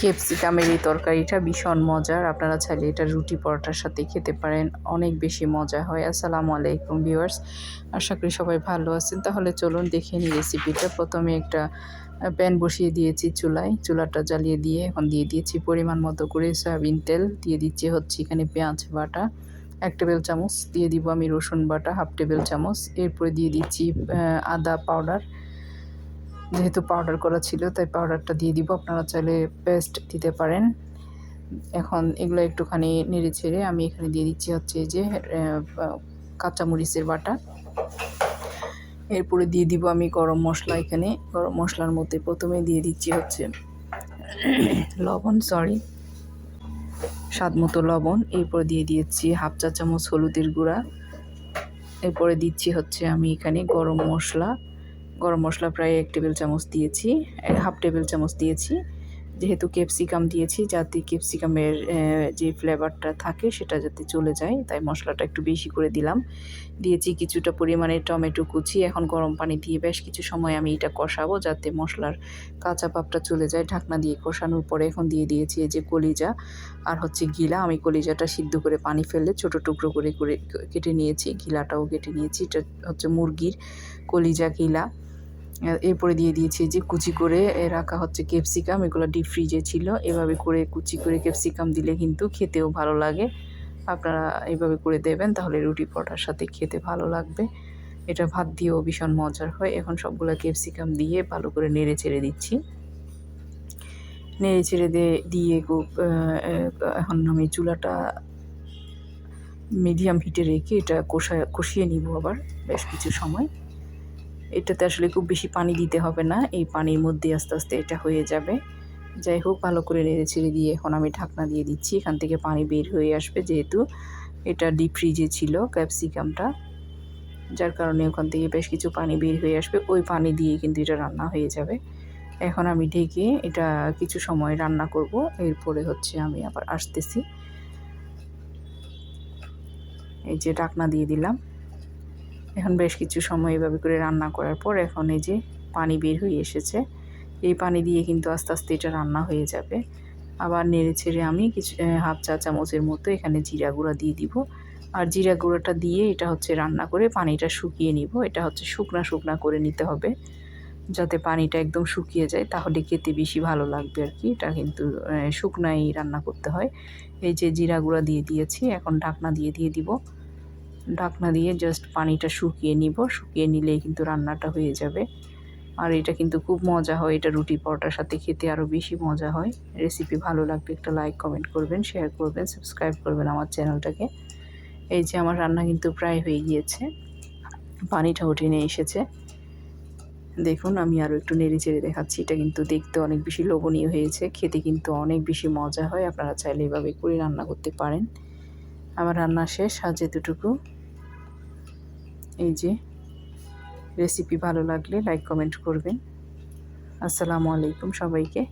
ক্যাপসিকামের এই তরকারিটা ভীষণ মজার। আপনারা চাইলে এটা রুটি পরোটার সাথে খেতে পারেন, অনেক বেশি মজা হয়। আসসালামু আলাইকুম ভিউয়ার্স, আশা করি সবাই ভালো আছেন। তাহলে চলুন দেখে নিই রেসিপিটা। প্রথমে একটা প্যান বসিয়ে দিয়েছি চুলায়। চুলাটা জ্বালিয়ে দিয়ে এখন দিয়ে দিয়েছি পরিমাণ মতো করে সয়াবিন তেল। দিয়ে দিচ্ছি হচ্ছে এখানে পেঁয়াজ বাটা, এক টেবিল চামচ। দিয়ে দিব আমি রসুন বাটা, হাফ টেবিল চামচ। এরপরে দিয়ে দিচ্ছি আদা পাউডার। যেহেতু পাউডার করা ছিল, তাই পাউডারটা দিয়ে দিব। আপনারা চাইলে পেস্ট দিতে পারেন। এখন এগুলো একটুখানি নেড়ে ছেড়ে আমি এখানে দিয়ে দিচ্ছি হচ্ছে যে কাঁচামরিচের বাটা। এরপরে দিয়ে দিব আমি গরম মশলা এখানে। গরম মশলার মধ্যে প্রথমে দিয়ে দিচ্ছি হচ্ছে লবণ সরি স্বাদ মতো লবণ। এরপর দিয়ে দিয়েছি হাফ চা চামচ হলুদের গুঁড়া। এরপরে দিচ্ছি হচ্ছে আমি এখানে গরম মশলা। গরম মশলা প্রায় এক টেবিল চামচ দিয়েছি হাফ টেবিল চামচ দিয়েছি। যেহেতু ক্যাপসিকাম দিয়েছি, যাতে ক্যাপসিকামের যে ফ্লেভারটা থাকে সেটা যাতে চলে যায়, তাই মশলাটা একটু বেশি করে দিলাম। দিয়েছি কিছুটা পরিমাণে টমেটো কুচি, এখন গরম পানি দিয়ে বেশ কিছু সময় আমি এটা কষাবো যাতে মশলার কাঁচা পাপটা চলে যায়, ঢাকনা দিয়ে কষানোর পরে এখন দিয়ে দিয়েছি এই যে কলিজা আর হচ্ছে গিলা। আমি কলিজাটা সিদ্ধ করে পানি ফেলে ছোট টুকরো করে করে কেটে নিয়েছি, গিলাটাও কেটে নিয়েছি। এটা হচ্ছে মুরগির কলিজা গিলা। এরপরে দিয়ে দিয়েছি যে কুচি করে রাখা হচ্ছে ক্যাপসিকাম। এগুলো ডিপ ফ্রিজে ছিল। এভাবে করে কুচি করে ক্যাপসিকাম দিলে কিন্তু খেতেও ভালো লাগে। আপনারা এভাবে করে দেবেন, তাহলে রুটি পরোটার সাথে খেতে ভালো লাগবে। এটা ভাত দিয়েও ভীষণ মজার হয়। এখন সবগুলো ক্যাপসিকাম দিয়ে ভালো করে নেড়ে ছেড়ে দিচ্ছি। নেড়ে ছেড়ে দিয়ে খুব এখন আমি চুলাটা মিডিয়াম হিটে রেখে এটা কষা কষিয়ে নিব আবার বেশ কিছু সময়। এটাতে আসলে খুব বেশি পানি দিতে হবে না। এই পানির মধ্যে আস্তে আস্তে এটা হয়ে যাবে। যাই হোক, ভালো করে নেড়ে ছেড়ে দিয়ে এখন আমি ঢাকনা দিয়ে দিচ্ছি। এখান থেকে পানি বের হয়ে আসবে যেহেতু এটা ডিপ ফ্রিজে ছিল ক্যাপসিকামটা যার কারণে ওখান থেকে বেশ কিছু পানি বের হয়ে আসবে। ওই পানি দিয়ে কিন্তু এটা রান্না হয়ে যাবে। এখন আমি ঢেকে এটা কিছু সময় রান্না করব। এরপরে হচ্ছে আমি আবার আসতেছি। এই যে ঢাকনা দিয়ে দিলাম। এখন বেশ কিছু সময় এভাবে করে রান্না করার পর এখন এই যে পানি বের হয়ে এসেছে, এই পানি দিয়ে কিন্তু আস্তে আস্তে এটা রান্না হয়ে যাবে। আবার নেড়ে ছেড়ে আমি কিছু হাফ চা চামচের মতো এখানে জিরা গুঁড়া দিয়ে দিব। আর জিরা গুঁড়োটা দিয়ে এটা হচ্ছে রান্না করে পানিটা শুকিয়ে নিব। এটা হচ্ছে শুকনা শুকনা করে নিতে হবে। যাতে পানিটা একদম শুকিয়ে যায়, তাহলে খেতে বেশি ভালো লাগবে আর কি। এটা কিন্তু শুকনাই রান্না করতে হয়। এই যে জিরা গুঁড়া দিয়ে দিয়েছি, এখন ঢাকনা দিয়ে দিয়ে দিব। ঢাকনা দিয়ে জাস্ট পানিটা শুকিয়ে নিব। শুকিয়ে নিলেই কিন্তু রান্নাটা হয়ে যাবে। আর এটা কিন্তু খুব মজা হয়। এটা রুটি পরোটার সাথে খেতে আরও বেশি মজা হয়। রেসিপি ভালো লাগবে একটা লাইক কমেন্ট করবেন শেয়ার করবেন সাবস্ক্রাইব করবেন আমার চ্যানেলটাকে এই যে আমার রান্না কিন্তু প্রায় হয়ে গিয়েছে। পানিটা উঠে নিয়ে এসেছে। দেখুন, আমি আরও একটু নেড়ে চেড়ে দেখাচ্ছি। এটা কিন্তু দেখতে অনেক বেশি লোভনীয় হয়েছে। খেতে কিন্তু অনেক বেশি মজা হয়। আপনারা চাইলে এভাবে করে রান্না করতে পারেন। আমার রান্না শেষ আর যেতুটুকু এই যে রেসিপি ভালো লাগলে লাইক কমেন্ট করবেন। আসসালামু আলাইকুম সবাইকে।